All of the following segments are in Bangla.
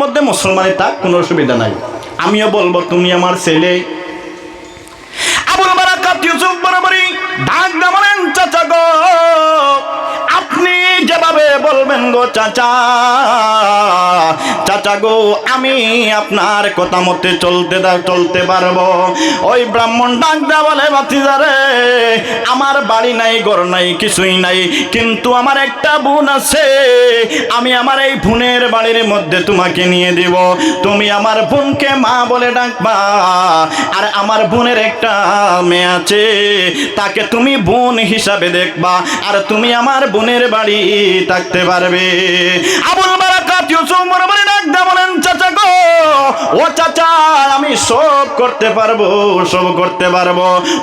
মধ্যে মুসলমানের তা কোনো অসুবিধা নাই। আমিও বলব, তুমি আমার ছেলে। আবুল বারাকাত, ইউসুফ বরাবরই ডাক দা বলেন চাচা গো। যেভাবে বলবেন গো চাচা চাচা গো, আমি আপনার কথা মতে চলতে চলতে পারব। ওই ব্রাহ্মণ ডাক দা বলে বাতিজারে আমার বাড়ি নাই, ঘর নাই, কিছুই নাই, কিন্তু আমার একটা বোন আছে। আমি আমার এই বোনের বাড়ির মধ্যে তোমাকে নিয়ে দিব। তুমি আমার বোনকে মা বলে ডাকবা। আর আমার বোনের একটা মেয়ে আছে, তাকে তুমি বোন হিসাবে দেখবা। আর তুমি আমার বোনের বাড়ি থাকতে পারবে। আবুল বারাকাত ইউসুফ বলেন, চাচা গো, ও চাচা, আমি সব করতে পারব, সব করতে পারব।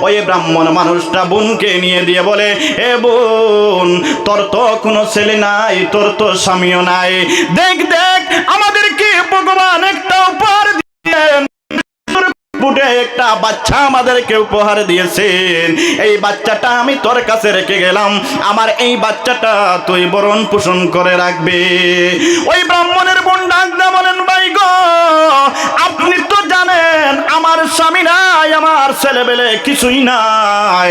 ওই ব্রাহ্মণ মানুষটা বোনকে নিয়ে দিয়ে বলে, এ বোন, তোর তো কোনো ছেলে নাই, তোর তো স্বামীও নাই। দেখ দেখ, আমাদেরকে ভগবান একটা উপহার দিয়েন ফুটে একটা বাচ্চা আমাদেরকে উপহার দিয়েছেন। এই বাচ্চাটা আমি তোর কাছে রেখে গেলাম। আমার এই বাচ্চাটা তুই বরণ পোষণ করে রাখবে। ওই ব্রাহ্মণের বোন ডাক দা বলেন, ভাই গো, আপনি তো জানেন আমার স্বামী নাই, আমার ছেলেবেলে কিছুই নাই।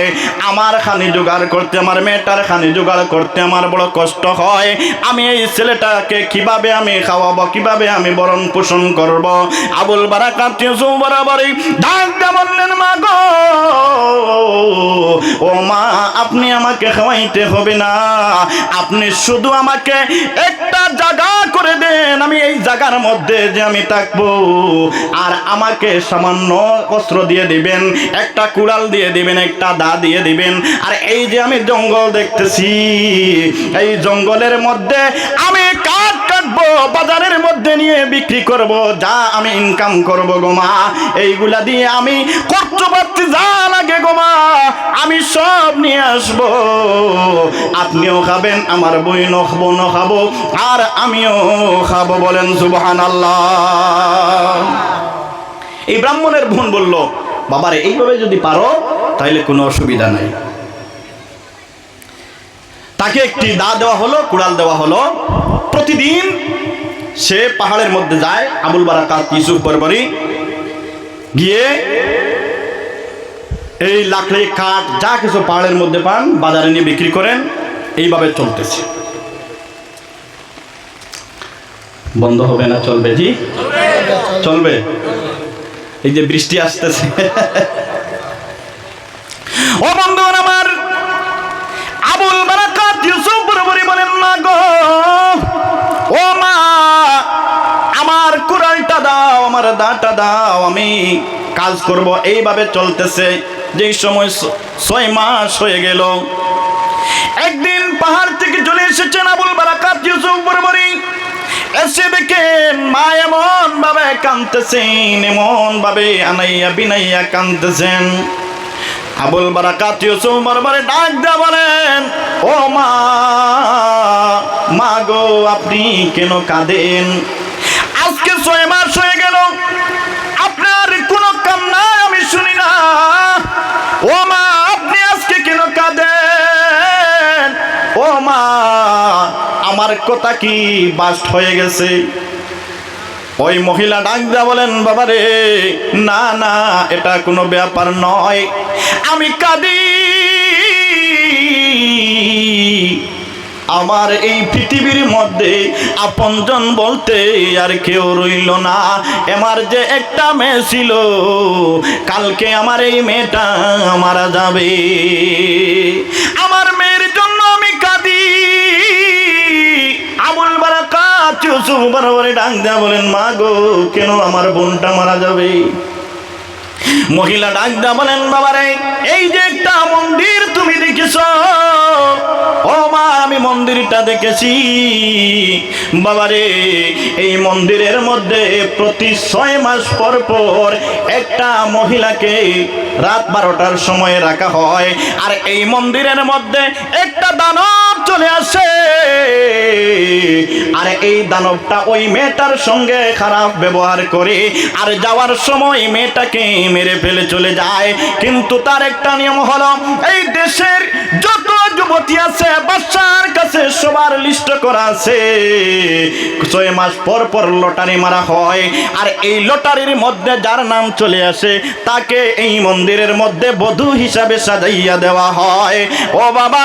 আমার খানি জোগাড় করতে, আমার মেয়েটার খানি জোগাড় করতে আমার বড় কষ্ট হয়। আমি এই ছেলেটাকে কীভাবে আমি খাওয়াবো, কীভাবে আমি বরণ পোষণ করব? আবুল বারাকাত বরাবরই ডাক দিয়ে বললেন, মা গো, ও মা, আপনি আমাকে খাওয়াইতে হবে না। আপনি শুধু আমাকে একটা জায়গা করে দেন, আমি এই জায়গার মধ্যে যে আমি থাকব। আর আমাকে সামান্য অস্ত্র দিয়ে দিবেন, একটা কুড়াল দিয়ে দিবেন, একটা দা দিয়ে দিবেন। আর এই যে আমি জঙ্গল দেখতেছি, এই জঙ্গলের মধ্যে আমি কাঠ কাটবো, বাজারের মধ্যে নিয়ে বিক্রি করব, যা আমি ইনকাম করব গো মা, এইগুলা দিয়ে আমি খরচ পাচ্ছি যা লাগে গো মা, আমি সব নিয়ে আসব। আপনিও খাবেন, আমার বই নখবো খাব আর আমিও খাব বলেন সুবহান আল্লাহ এই ব্রাহ্মণের বোন বলল, বাবারে, এইভাবে যদি পারো তাহলে কোনো অসুবিধা নাই। তাকে একটি দা দেওয়া হলো, কুড়াল দেওয়া হলো। প্রতিদিন সে পাহাড়ের মধ্যে যায়, আবুল বারাকাত, ইউসুফ বরবরি গিয়ে এই লাকড়ি কাঠ যা কিছু পাহাড়ের মধ্যে পান, বাজারে নিয়ে বিক্রি করেন, এইভাবে চলতেছে। বন্ধ হবে না, চলবে জি? চলবে। এই যে বৃষ্টি আসতেছে। ও বন্ধুগণ আমার, আবুল বারাকাত ইউসুফ বলেন, মা গো, ও মা কুড়ালটা দাও, আমার দাটা দাও, আমি কাজ করব। এইভাবে চলতেছে। যেই সময় ছয় মাস হয়ে গেল, একদিন পাহাড় থেকে চলে এসেছেন আবুল বারাকাত ইউসুফ বরাবরই এসে দেখেন মা এমন ভাবে কাঁদতেছেন এমন ভাবে আনাইয়া বিনাইয়া কাঁদতেছেন। আবুল বারাকাত ইউসুফ বরাবরে ডাক দেয়া বলেন, ও মা মা গো, আপনি কেন কাঁদেন? আজকে ছয় মাস হয়ে গেল। আপনার কোনো কান্না আমি শুনি না। ও মা, আপনি আজকে কেন কাঁদেন? ও মা, আমার কথা কি বাস্ট হয়ে গেছে? ওই মহিলা ডাক দেয়া বলেন, বাবা রে, না না, এটা কোনো ব্যাপার নয়। আমি কাঁদি। আমার এই পৃথিবীর মধ্যে আপনজন বলতে আর কেউ রইল না। আমার যে একটা মেয়ে ছিল, কালকে আমার এই মেয়েটা মারা যাবে। আমার মেয়ের জন্য আমি কাঁদি। আবুল বারাকাত ইউসুফ বরাবরে ডাক দেয়া বলেন, মা গো, কেন আমার বোনটা মারা যাবে? মহিলা ডাক দেয়া বলেন, বাবারে, এই যে একটা মন্দির তুমি দেখেছ। ও মা, আমি মন্দিরটা দেখেছি। বাবারে, এই মন্দিরের মধ্যে প্রতি ছয় মাস পর পর একটা মহিলাকে রাত বারোটার সময় রাখা হয়। আর এই মন্দিরের মধ্যে একটা দানব চলে আসে। আর এই দানবটা ওই মেয়েটার সঙ্গে খারাপ ব্যবহার করে। আর যাওয়ার সময় মেয়েটাকে মেরে ফেলে চলে যায়। কিন্তু তার একটা নিয়ম হলো এই দেশের যত যুবতী আছে বাচ্চার কাছে সবার লিস্ট করা আছে। ছয় মাস পর পর লটারি মারা হয়, আর এই লটারির মধ্যে যার নাম চলে আসে, তাকে এই মন্দিরের মধ্যে বধূ হিসাবে সাজাইয়া দেওয়া হয়। ও বাবা,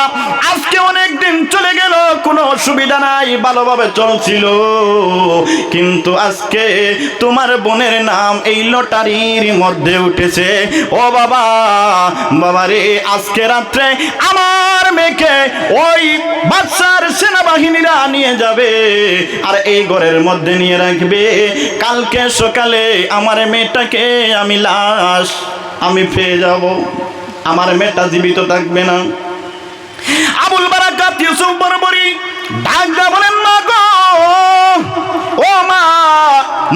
আজকে অনেক দিন চলে গেল, কোনো অসুবিধা নাই, ভালোভাবে চলছিল। কিন্তু আজকে তোমার বোনের নাম এই লটারির মধ্যে উঠেছে। ও বাবা বাবা রে আজকে রাত্রে আমার মেয়েকে ওই বাচ্চার সেনাবাহিনীরা নিয়ে যাবে আর এই ঘরের মধ্যে নিয়ে রাখবে। কালকে সকালে আমার মেয়েটাকে আমি লাশ আমি পেয়ে যাব। আমার মেয়েটা জীবিত থাকবে না। আবুল বারাকাত, ইউসুফ বরবরি ডাক বলেন, মা গো, ও মা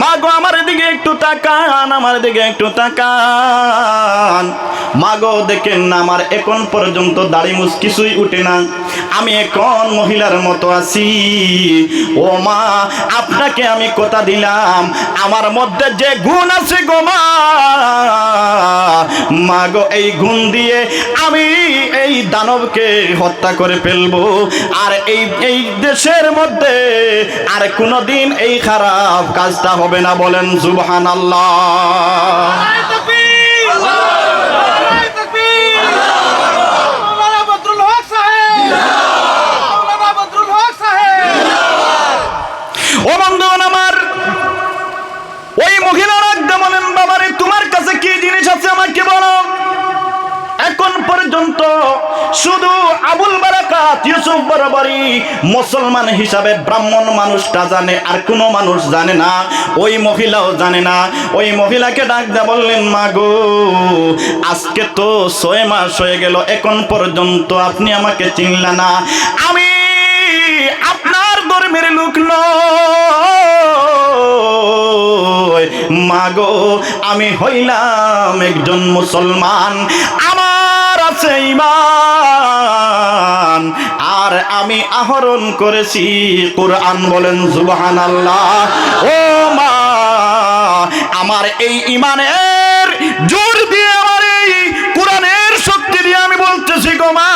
মা গো, আমার দিকে একটু তাকান, আমার দিকে একটু তাকান। মা গো দেখেন না, আমার এখন পর্যন্ত দাড়ি মুছ কিছুই উঠে না। আমি এখন মহিলার মতো আছি। ও মা, আপনাকে আমি কথা দিলাম, আমার মধ্যে যে গুণ আছে গো মা। মা গো এই গুণ দিয়ে আমি এই দানবকে হত্যা করে ফেলব। আর এই এই দেশের মধ্যে আর কোনোদিন এই খারাপ কাজটা হবে না বলেন সুবহান আল্লাহ নারায়ে তাকবীর! নারায়ে তাকবীর! মাওলানা বদরুল হক সাহেব! মাওলানা বদরুল হক সাহেব! ও বন্ধুগণ আমার ওই মহিলার একদম বলেন বাবারে, তোমার কাছে কি জিনিস আছে আমাকে বলো? এখন পর্যন্ত শুধু আবুল বারাকাত, ইউসুফ বরাবরই মুসলমান হিসাবে ব্রাহ্মণ মানুষটা জানে, আর কোনো মানুষ জানে না, ওই মহিলাও জানে না। ওই মহিলাকে ডাক দেয়া বললেন, মা গো, আজকে তো ছয় মাস হয়ে গেল, এখন পর্যন্ত আপনি আমাকে চিনলেন না। আমি আপনার ধর্মের লোক নয়। মাগো, আমি হইলাম একজন মুসলমান। আমার আছে ইমান আর আমি আহরণ করেছি কোরআন বলেন সুবহান আল্লাহ ও মা, আমার এই ইমানের জোর দিয়ে, আমার এই কোরআনের শক্তি দিয়ে আমি বলতেছি গো মা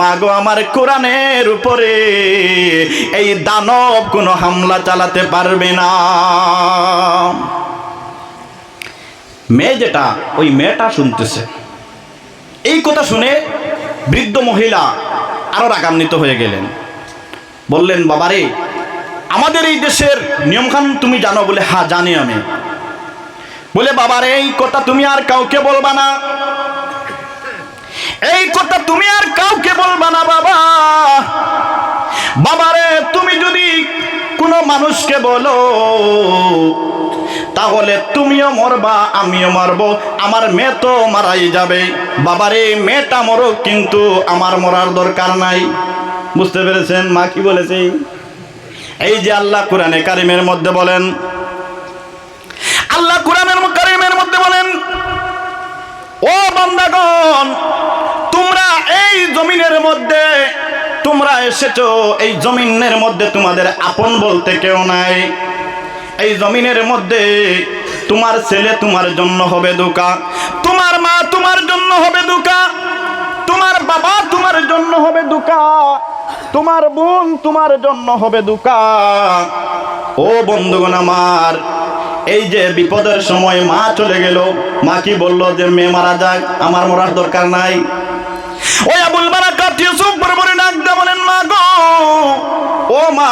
মাগো আমার কোরআনের উপরে। এই দানব কোনো হামলা চালাতে পারবে না। মেয়ে যেটা, ওই মেয়েটা শুনতেছে। এই কথা শুনে বৃদ্ধ মহিলা আরও রাগান্বিত হয়ে গেলেন। বললেন, বাবারে, আমাদের এই দেশের নিয়মকানুন তুমি জানো বলে হ্যাঁ জানি আমি। বলে, বাবারে, এই কথা তুমি আর কাউকে বলবা না। এই কথা তুমি আর কাউকে বলবা না, বাবা। বাবারে, তুমি যদি কোনো মানুষকে বলো, তাহলে তুমিও মরবা, আমিও মারবো। আমার মেয়ে তো মারাই যাবে। বাবারে, মেয়েটা মরো কিন্তু আমার মরার দরকার নাই। বুঝতে পেরেছেন? মা কি বলেছে? এই যে আল্লাহ কোরআনে কারিমের মধ্যে বলেন, আল্লাহ কোরআনের কারিমের মধ্যে বলেন, ও বান্দাগণ এই জমিনের মধ্যে তোমরা এসেছ, এই জমিনের মধ্যে তোমাদের আপন বলতে কেউ নাই। এই জমিনের মধ্যে তোমার ছেলে তোমার জন্য হবে দুকা, তোমার মা তোমার জন্য হবে দুকা, তোমার বাবা তোমার জন্য হবে দুকা, তোমার বোন তোমার জন্য হবে দুকা। ও বন্ধুগণ আমার, এই যে বিপদের সময় মা চলে গেল, মা কি বলল যে মেয়ে মারা যাক, আমার মরার দরকার নাই। ওই আবুল বারাকাত ইউসুফ বরাবরে ডাক দিয়ে বলেন, মা গো, ও মা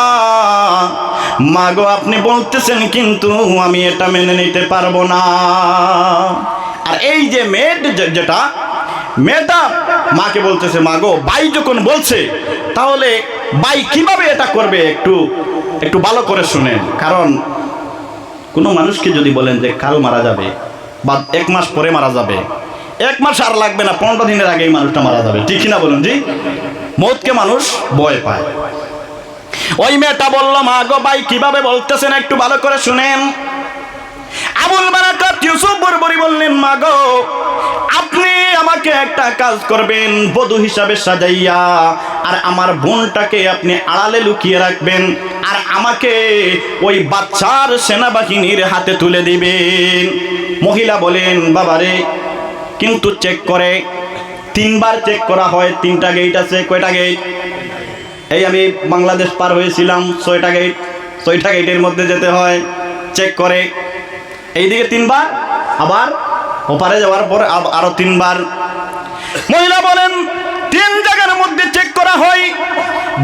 মা গো, আপনি বলতেছেন কিন্তু আমি এটা মেনে নিতে পারব না। আর এই যে মেয়ে যে- যেটা, মেয়েটা মাকে বলতেছে, মা গো, ভাই যখন বলছে, তাহলে ভাই কীভাবে এটা করবে একটু একটু ভালো করে শুনেন। কারণ কোনো মানুষকে যদি বলেন যে কাল মারা যাবে বা এক মাস পরে মারা যাবে এক মাস আর লাগবে না পনেরো দিনের আগেই মানুষটা মারা যাবে। ঠিক না বলুন জি? মৌতকে মানুষ ভয় পায়। ওই মেয়েটা বলল, মা গো ভাই, কীভাবে বলতেছেন একটু ভালো করে শুনেন। আবুল বারাকাত ইউসুফ বরবরি বললেন, মা গো, আপনি আমাকে একটা কাজ করবেন, বধূ হিসাবে সাজাইয়া, আর আমার বোনটাকে আপনি আড়ালে লুকিয়ে রাখবেন, আর আমাকে ওই বাচ্চার সেনাবাহিনীর হাতে তুলে দিবেন। মহিলা বলেন, বাবারে কিন্তু চেক করে, তিনবার চেক করা হয়, তিনটা গেট আছে, কয়টা গেট এই আমি বাংলাদেশ পার হয়েছিলাম, ছয়টা গেট ছয়টা গেটের মধ্যে যেতে হয় চেক করে। এইদিকে তিনবার, আবার ওপারে যাওয়ার পর আরও আরও তিনবার। মহিলা বলেন চেক করা হয়,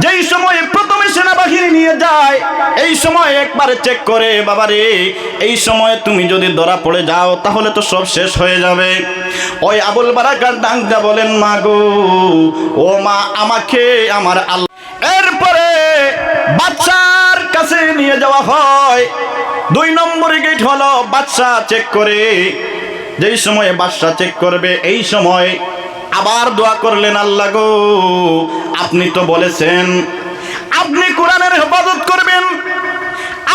যেই সময় প্রথমে সেনাবাহিনী নিয়ে যায়, এই সময় একবারে চেক করে, বাবারে, এই সময় তুমি যদি ধরা পড়ে যাও, তাহলে তো সব শেষ হয়ে যাবে। ওই আবুল বারাকার ডাংটা বলেন, মা গো, ও মা, আমাকে আমার আল্লাহ এরপরে বাচ্চার কাছে নিয়ে যাওয়া হয়। দুই নম্বরে গেট হলো বাচ্চা চেক করে, যেই সময়ে বাচ্চা চেক করবে, এই সময় আবার দোয়া করলেন, আল্লাহ গো, আপনি তো বলেছেন, আপনি কোরআনের হেফাজত করবেন।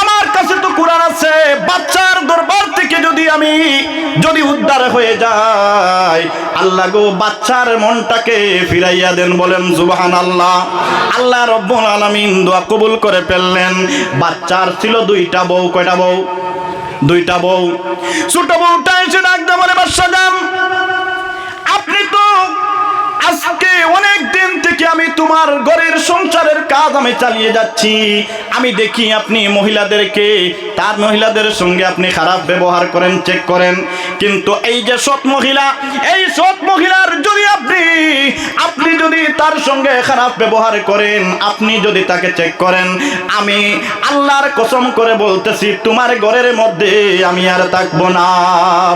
আমার কাছে তো কোরআন আছে। বাচ্চার দরবার থেকে যদি আমি যদি উদ্ধার হয়ে যায় আল্লাহ গো, বাচ্চার মনটাকে ফিরাইয়া দেন বলেন সুবাহান আল্লাহ আল্লাহ রব্বুল আলামিন দোয়া কবুল করে ফেললেন। বাচ্চার ছিল দুইটা বউ, কয়টা বউ? দুইটা বউ। ছোট বউটা এসে ডাকতে বলে বাচ্চা যান। অনেক দিন থেকে আমি তোমার ঘরের সংসারের কাজ আমি চালিয়ে যাচ্ছি। আমি দেখি আপনি মহিলাদেরকে, তার মহিলাদের সঙ্গে আপনি খারাপ ব্যবহার করেন চেক করেন। কিন্তু এই যে সৎ মহিলা, এই সৎ মহিলার যদি আপনি আপনি যদি তার সঙ্গে খারাপ ব্যবহার করেন, আপনি যদি তাকে চেক করেন, আমি আল্লাহর কসম করে বলতেছি, তোমার ঘরের মধ্যে আমি আর থাকব না।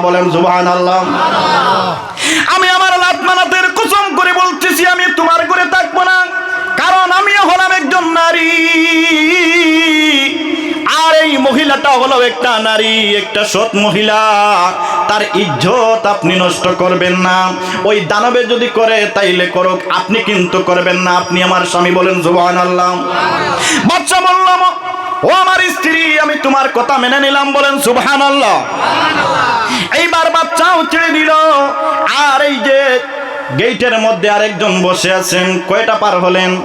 বলেন সুবহান আল্লাহ আমি আমার লাতমানাতের কুসম করে বলতেছি আমি তোমার করে থাকব না, কারণ আমি হলাম একজন নারী। আর এই মহিলাটা হলো একটা নারী, একটা সৎ মহিলা। তার ইজ্জত আপনি নষ্ট করবেন না। ওই দানবে যদি করে, তাইলে করুক। আপনি কিন্তু করবেন না। আপনি আমার স্বামী বলেন আল্লাহ বাচ্চা বললাম, ও আমার স্ত্রী, আমি তোমার কথা মেনে নিলাম। বলেন সুবহান আল্লাহ এইবার বাচ্চাও ছেড়ে দিল। আর এই যে গেটের মধ্যে আরেকজন বসে আছেন। কয়টা পার হলেন?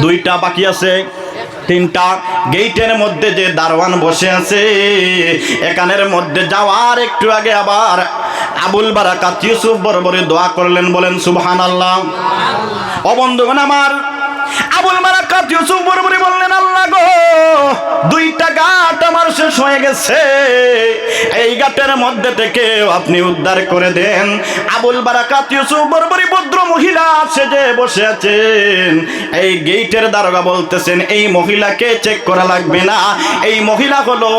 দুইটা বাকি আছে। তিনটা। গেইটের মধ্যে যে দারোয়ান বসে আছে, এখানের মধ্যে যাওয়ার একটু আগে আবার আবুল বারাকাত ইউসুফ বরবরে দোয়া করলেন, বলেন সুবহান আল্লাহ অবন্ধুগণ আমার আবুল বারাকাত ইউসুফ বরবরে বললেন, আল্লাহ গো, দুইটা গাট আমার শেষ হয়ে গেছে। এই গাটের মধ্যে থেকে আপনি উদ্ধার করে দেন। আবুল বারাকাত ইউসুফ বরবরি ভদ্র মহিলা আছে যে বসে আছেন। এই গেটের দারোগা বলতেছেন, এই মহিলাকে চেক করা লাগবে না। এই মহিলা হলো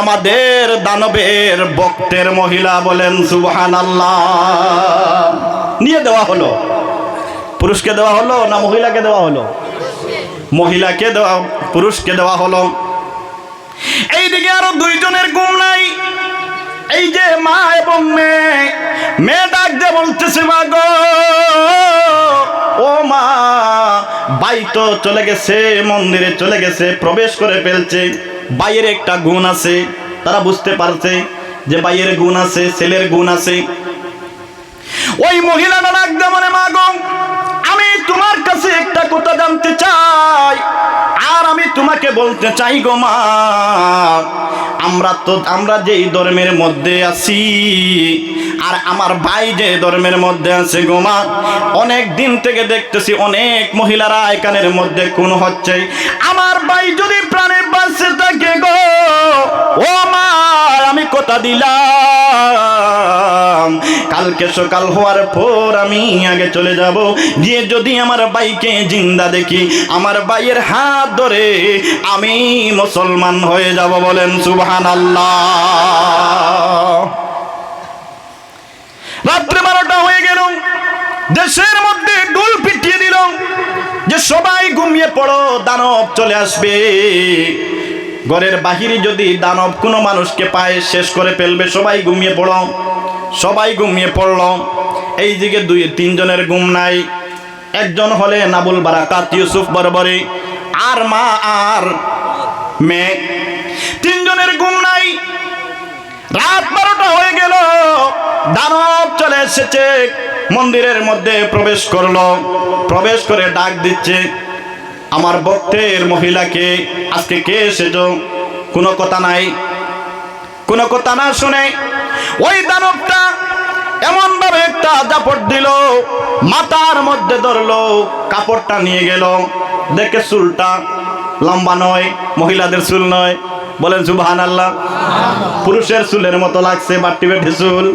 আমাদের দানবের বক্তের মহিলা বলেন সুবহান আল্লাহ নিয়ে দেওয়া হলো। পুরুষকে দেওয়া হলো না মহিলাকে দেওয়া হলো? মহিলাকে দেওয়া, পুরুষকে দেওয়া হলো। এইদিকে আরও দুইজনের গুম নাই। এই যে মা এবং মেয়ে মেয়ে ডাক দিয়ে বলতেছে, মা গো, ও মা, বাই তো চলে গেছে, মন্দিরে চলে গেছে, প্রবেশ করে ফেলছে। বাইয়ের একটা গুণ আছে, তারা বুঝতে পারছে যে বাইয়ের গুণ আছে, ছেলের গুণ আছে। ওই মহিলাটা ডাক দিয়ে বলে, মা গো তোমার কাছে একটা কথা জানতে চাই। আর আমি তোমাকে বলতে চাই গো মা, আমরা তো, আমরা যেই ধর্মের মধ্যে আছি, আর আমার ভাই যে ধর্মের মধ্যে আছে গো মা, অনেক দিন থেকে দেখতেছি অনেক মহিলারা এখানের মধ্যে কোন হচ্ছে। আমার ভাই যদি প্রাণে বাঁচে থাকে গো, ও মা, আমি কথা দিলাম। কালকে সকাল হওয়ার পর আমি আগে চলে যাব। গিয়ে যদি আমার বাইকে জিন্দা দেখি, আমার বাইয়ের হাত ধরে আমি মুসলমান হয়ে যাব বলেন সুবহান আল্লাহ রাত্রে বারোটা হয়ে গেল। দেশের মধ্যে ডুল পিটিয়ে দিল। যে সবাই ঘুমিয়ে পড়ো, দানব চলে আসবে। ঘরের বাহিরে যদি দানব কোনো মানুষকে পায়, শেষ করে ফেলবে, সবাই ঘুমিয়ে পড়ো। সবাই ঘুমিয়ে পড়ল। এই দিকে দুই, তিনজনের ঘুম নাই। একজন হলে নাবুল বারাকাত, ইউসুফ বরবরে, আর মা আর মেয়ে। তিনজনের ঘুম নাই। রাত বারোটা হয়ে গেল। দানব চলে এসেছে। মন্দিরের মধ্যে প্রবেশ করল। প্রবেশ করে ডাক দিচ্ছে, আমার ভক্তের মহিলাকে আজকে কে এসেছ? কোনো কথা নাই। কোনো কথা না শুনে ওই দানবটা এমন ভাবে একটা জাপট দিল, মাথার মধ্যে ধরলো, কাপড়টা নিয়ে গেল। দেখে চুলটা লম্বা নয়, মহিলাদের চুল নয়। বলেন সুবাহান আল্লাহ পুরুষের চুলের মতো লাগছে বাট্টি বেটে চুল।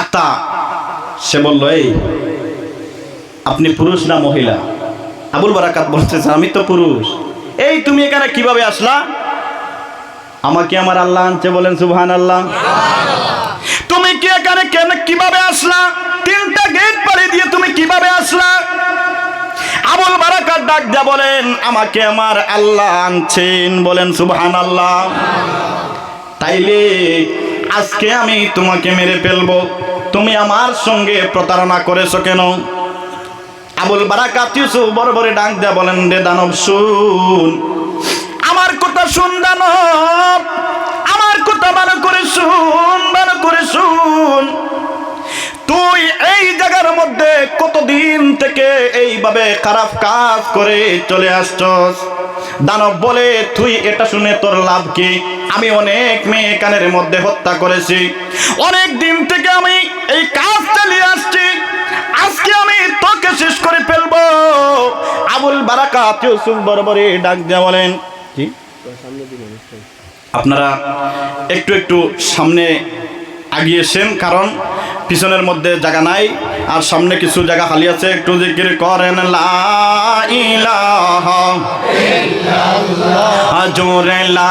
আত্মা সে বলল, এই, আপনি পুরুষ না মহিলা? আবুল বারাকাত বলতেছে, আমি তো পুরুষ। এই তুমি এখানে কীভাবে আসলা? আমাকে আমার আল্লাহ আনছে বলেন সুবহান আল্লাহ তুমি কি এখানে কেন কীভাবে আসলা? তিনটা গেট পাড়ি দিয়ে তুমি কীভাবে আসলা? আবুল বারাকার ডাক দিয়া বলেন, আমাকে আমার আল্লাহ আনছেন বলেন সুবহান আল্লাহ তাইলে আজকে আমি তোমাকে মেরে ফেলব। তুমি আমার সঙ্গে প্রতারণা করেছ কেন? আবুল বারাকাত ইউসুফ বড় বড় ডাক দেয়া বলেন, রে দানব, শুন। আমার কথা শুন আমার কথা ভালো করে শুন, ভালো করে শুন। তুই এই জায়গার মধ্যে কতদিন থেকে এইভাবে খারাপ কাজ করে চলে আসছস? দানব বলে, তুই এটা শুনে তোর লাভ কি? আমি অনেক মেয়ে কানের মধ্যে হত্যা করেছি। অনেক দিন থেকে আমি এই কাজ চালিয়ে আসছি। আজকে আমি তোকে শেষ করে ফেলব। আবুল বারাকাত ইউসুফ বরাবরে ডাক দেয়া বলেন কি? আপনারা একটু একটু সামনে আগিয়েছেন কারণ পিছনের মধ্যে জায়গা নাই আর সামনে কিছু জায়গা খালি আছে। একটু জিকির করেন জোরে লা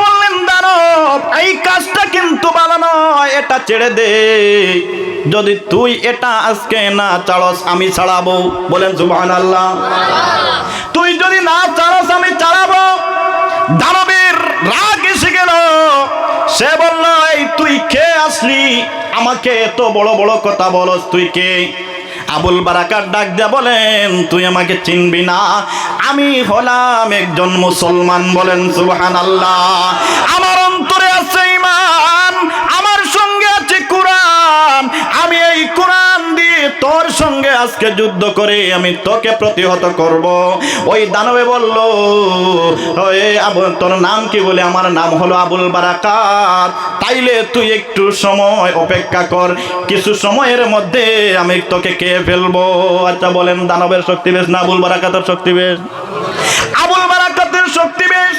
এই কাজটা কিন্তু ভালো নয়, এটা ছেড়ে দে। যদি তুই এটা আজকে না চাড়স আমি ছাড়াবো বলেন সুবহান আল্লাহ তুই যদি না চাড়স আমি চাড়াবো দানবের রাগ এসে গেল। সে বলল, এই তুই কে আসলি? আমাকে এত বড় বড় কথা বলস তুই কে? আবুল বারাকার ডাক দিয়া বলেন, তুই আমাকে চিনবি না। আমি হলাম একজন মুসলমান। বলেন সুবহান আল্লাহ আমার আছে ইমান আমার সঙ্গে আছে কোরআন। আমি এই কোরআন দিয়ে তোর সঙ্গে আজকে যুদ্ধ করে আমি তোকে প্রতিহত করব। ওই দানবে বলল তোর নাম কি বলে? আমার নাম হলো আবুল বারাকাত। তাইলে তুই একটু সময় অপেক্ষা কর। কিছু সময়ের মধ্যে আমি তোকে কে ফেলব। আচ্ছা বলেন, দানবের শক্তি বেশ না আবুল বারাকাতের শক্তি বেশ? আবুল বারাকাতের শক্তি বেশ?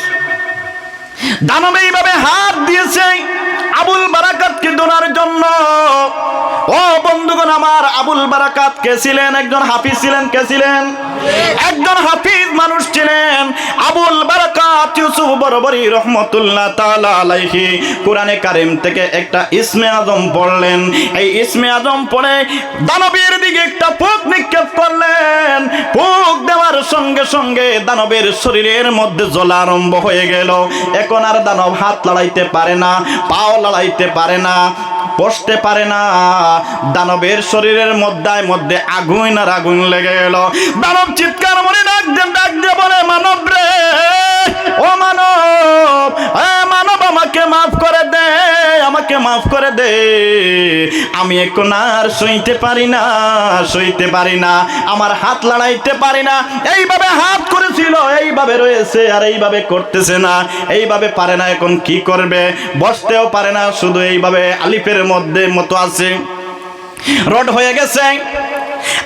দানব এইভাবে হাত দিয়েছে। আবুল বারাকাতকে দোনার জন্য। ও বন্ধুগণ, আমার আবুল বারাকাত কে ছিলেন? একজন হাফিজ ছিলেন, কে ছিলেন? একজন হাফিজ মানুষ ছিলেন। আবুল বারাকাত ইউসুফ বরবরি রহমতুল্লাহ তাআলা আলাইহি কোরআনে কারিম থেকে একটা ইসমে আজম পড়লেন। এই ইসমে আজম পড়ে দানবের দিকে একটা ফুক নিক্ষেপ করলেন। ফুক দেওয়ার সঙ্গে সঙ্গে দানবের শরীরের মধ্যে জ্বলা আরম্ভ হয়ে গেল। এখন আর দানব হাত লড়াইতে পারে না। পাও লড়াইতে পারে না, বসতে পারে না। দানবের শরীরের মধ্যে মধ্যে আগুন আর আগুন লেগে গেল দানব চিৎকার মনে ডাক দিয়ে ডাক দিয়ে বলে, মানব রে! ও মানব মানব, আমাকে মাফ করে দে, আমাকে মাফ করে দে। আমি এখন আর সইতে পারি না সইতে পারি না, আমার হাত লড়াইতে পারি না। এইভাবে হাত করেছিল, এইভাবে রয়েছে, আর এইভাবে করতেছে না। এইভাবে পারে না, এখন কি করবে? বসতেও পারে না, শুধু এইভাবে আলিফের মধ্যে মতো আছে। রড হয়ে গেছে।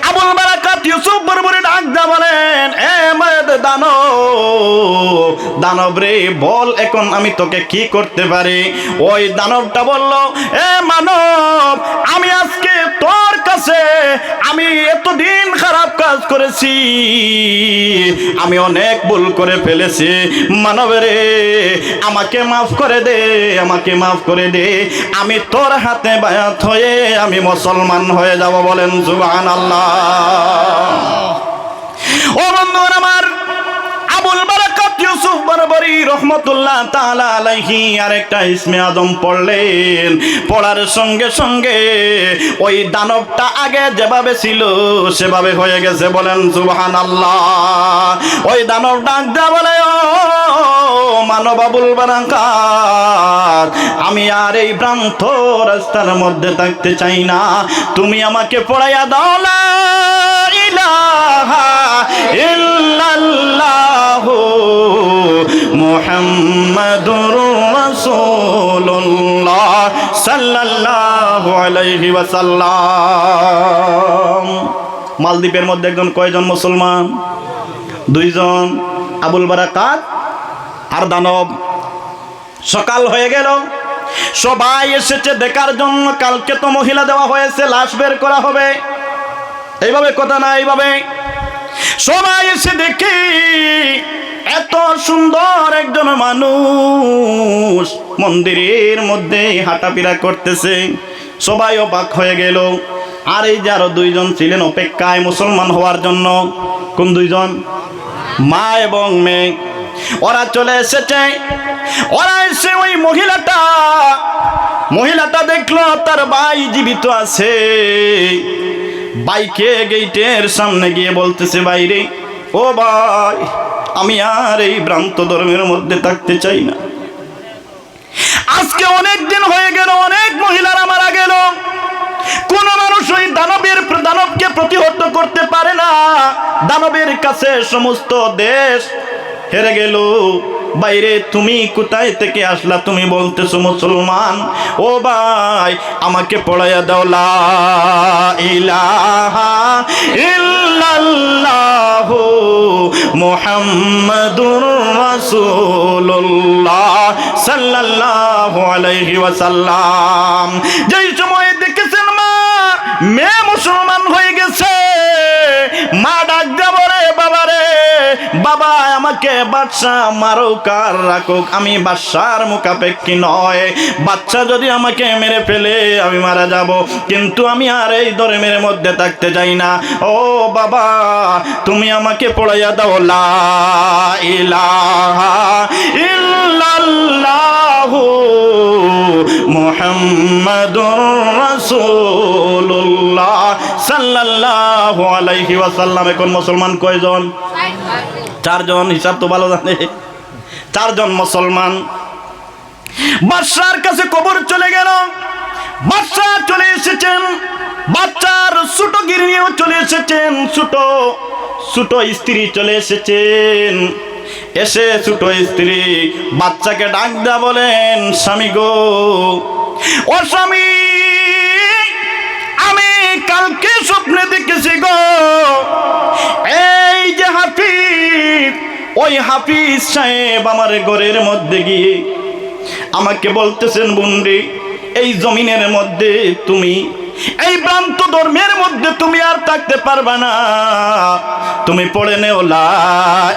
আবুল বারাকাত ইউসুফ বরবরে ডাক দা বলেন, এ মদ দানব দানব রে বল, এখন আমি তোকে কি করতে পারি? ওই দানবটা বলল, এ মানব, আমি আজকে করেছি। আমি অনেক ভুল করে ফেলেছি। মানবরে আমাকে মাফ করে দে, আমাকে মাফ করে দে। আমি তোর হাতে বায়াত হয়ে আমি মুসলমান হয়ে যাব বলেন জুবান আল্লাহ ও বন্ধুরা আমার আবুল বারাকাত ইউসুফ বরবরি রহমতুল্লাহ তাআলা আলাইহি আরেকটা ইসমে আদম পড়লেন। পড়ার সঙ্গে সঙ্গে ওই দানবটা আগে যেভাবে ছিল সেভাবে হয়ে গেছে। বলেন, সুবহানাল্লাহ। ওই দানব ডাক বলে, ও মানব আবুল বারাকাত, আমি আর এই ভ্রান্ত রাস্তার মধ্যে থাকতে চাই না। তুমি আমাকে পড়াইয়া দাও, লা ইলাহা আলাইহি ওয়াসাল্লাম। মালদ্বীপের মধ্যে একজন কয়জন মুসলমান? দুইজন। আবুল বারাকাত আর দানব। সকাল হয়ে গেল। সবাই এসেছে দেখার জন্য। কালকে তো মহিলা দেওয়া হয়েছে, লাশ বের করা হবে। এইভাবে কথা না, এইভাবে। সবাই এসে দেখি এত সুন্দর একজন মানুষ মন্দিরের মধ্যে হাঁটাফেরা করতেছে। সবাই অবাক হয়ে গেল। আর এই যে আরও দুইজন ছিলেন অপেক্ষায় মুসলমান হওয়ার জন্য, কোন দুইজন? মা এবং মেয়ে। ওরা চলে এসেছে। ওরা এসে ওই মহিলাটা মহিলাটা দেখল, তার ভাই জীবিত আছে। বাইকে গেটের সামনে গিয়ে বলতেছে বাইরে ও ভাই, আমি আর এই ভ্রান্ত ধর্মের মধ্যে থাকতে চাই না। আজকে অনেক দিন হয়ে গেল, অনেক মহিলারা মারা গেল। কোন মানুষ ওই দানবের দানবকে প্রতিহত করতে পারে না। দানবের কাছে সমস্ত দেশ হেরে গেল। বাইরে তুমি কোথায় থেকে আসলা? তুমি বলতেছো মুসলমান। ও ভাই, আমাকে পড়াইয়া দাও, লা ইলাহা ইল্লাল্লাহু মুহাম্মাদুর রাসূলুল্লাহ সাল্লাল্লাহু আলাইহি ওয়াসাল্লাম। যেই সময় দেখেছেন মা, মেয়ে মুসলমান হয়ে গেছে, মা ডাক দেবো রে বাবা রে বাবা আমাকে বাচ্চা মারুক আর রাখুক? আমি বাচ্চার মুখাপেক্ষী নয়। বাচ্চা যদি আমাকে মেরে ফেলে, আমি মারা যাব। কিন্তু আমি আর এই ধর্মের মধ্যে থাকতে চাই না। ও বাবা, তুমি আমাকে পড়াইয়া দাও। লা ইলাহা ইল্লাল্লাহু মুহাম্মাদুর রাসূলুল্লাহ সাল্লাল্লাহু আলাইহি ওয়াসাল্লাম। এখন মুসলমান কয়জন? চারজন, হিসাব তো ভালো জানে। চারজন মুসলমান। বাদশার কাছে কবর চলে গেল। বাদশা চলে এসেছেন। বাচ্চার ছোট গিরনিও চলে এসেছেন। ছোট ছোট স্ত্রী চলে এসেছেন। এসে ছোট স্ত্রী বাচ্চাকে ডাক দেয়া বলেন, স্বামী গো, ও স্বামী কালকে স্বপ্নে দেখেছি গো? এই যে হাফিজ, ওই হাফিজ সাহেব আমার ঘরের মধ্যে গিয়ে আমাকে বলতেছেন, বন্ডি, এই জমিনের মধ্যে তুমি এই ভ্রান্ত ধর্মের মধ্যে তুমি আর থাকতে পারবে না। তুমি পড়ে নেও, লা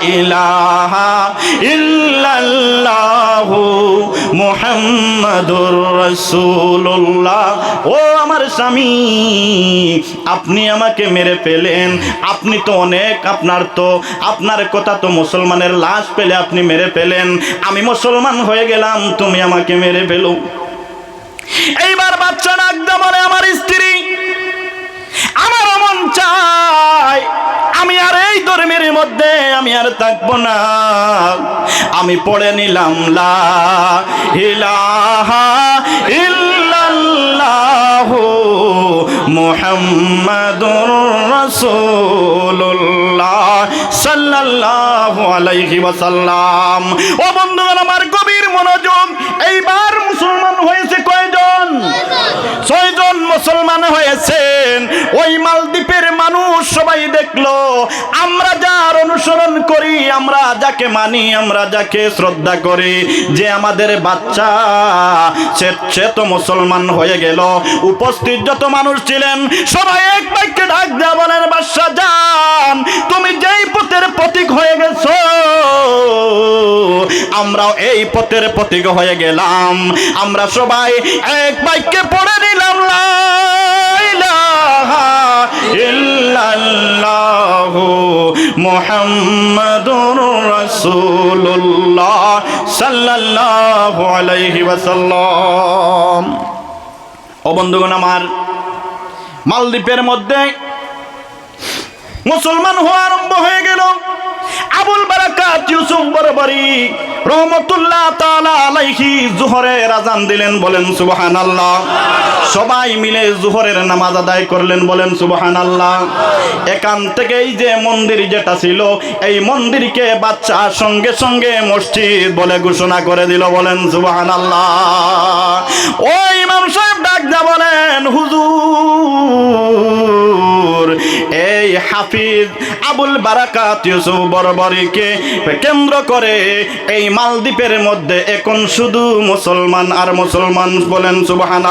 ইলাহা ইল্লাল্লাহু মুহাম্মাদুর রাসূলুল্লাহ। ও আমার স্বামী, আপনি আমাকে মেরে ফেলেন। আপনি তো অনেক আপনার তো, আপনার কথা তো মুসলমানের লাশ পেলে আপনি মেরে ফেলেন। আমি মুসলমান হয়ে গেলাম, তুমি আমাকে মেরে ফেলো। এইবার বাচ্চা ডাকতে বলে আমার স্ত্রী। আমার মন চাই আমি আর এই ধর্মের মধ্যে আমি আর থাকব না। আমি পড়ে নিলাম, লা ইলাহা ইল্লাল্লাহু মুহাম্মাদুর রাসূলুল্লাহ সাল্লাল্লাহু আলাইহি ওয়াসাল্লাম। ও বন্ধুগণ, আমার গভীর মনোযোগ, এইবার মুসলমান হয়েছে কয়জন? ছয়জন মুসলমান হয়েছেন। ওই মালদ্বীপের মানুষ সবাই দেখল, আমরা যার অনুসরণ করি, আমরা যাকে মানি, আমরা যাকে শ্রদ্ধা করি, যে আমাদের বাচ্চা, সে তো মুসলমান হয়ে গেল। উপস্থিত যত মানুষ ছিলেন সবাই এক বাক্যে ডাক দেওয়া বলেন, বাদশা, যান হয়ে গেছো, আমরাও এই পথের প্রতীক হয়ে গেলাম। আমরা সবাই এক বাক্যে পড়ে ওয়াসাল্লাম। ও বন্ধুগণ আমার মালদ্বীপের মধ্যে মুসলমান হওয়া আরম্ভ হয়ে গেল। আবুল বারাকাত ইউসুফ বরবরি রহমতুল্লাহ তাআলা আলাইহি জোহরের আজান দিলেন, বলেন সুবহানাল্লাহ। সবাই মিলে জোহরের নামাজ আদায় করলেন, বলেন সুবহানাল্লাহ। এখান থেকে এই যে মন্দির যেটা ছিল, এই মন্দিরকে বাচ্চা সঙ্গে সঙ্গে মসজিদ বলে ঘোষণা করে দিল, বলেন সুবহানাল্লাহ। ওই ইমাম সাহেব ডাক দা বলেন, হুজুর এই হাফিজ আবুল বারাকাত ইউসুফ বরবরিকে কেন্দ্র করে এই মালদ্বীপের মধ্যে এখন শুধু মুসলমান আর মুসলমান বলেন সুবহান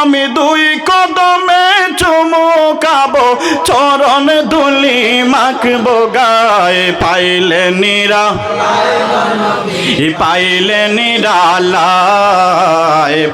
আমি দুই কদমে চুমুকাবো চরণ দুলি মাখবো, গায়ে পাইলে নিরা, পাইলে নিরালায়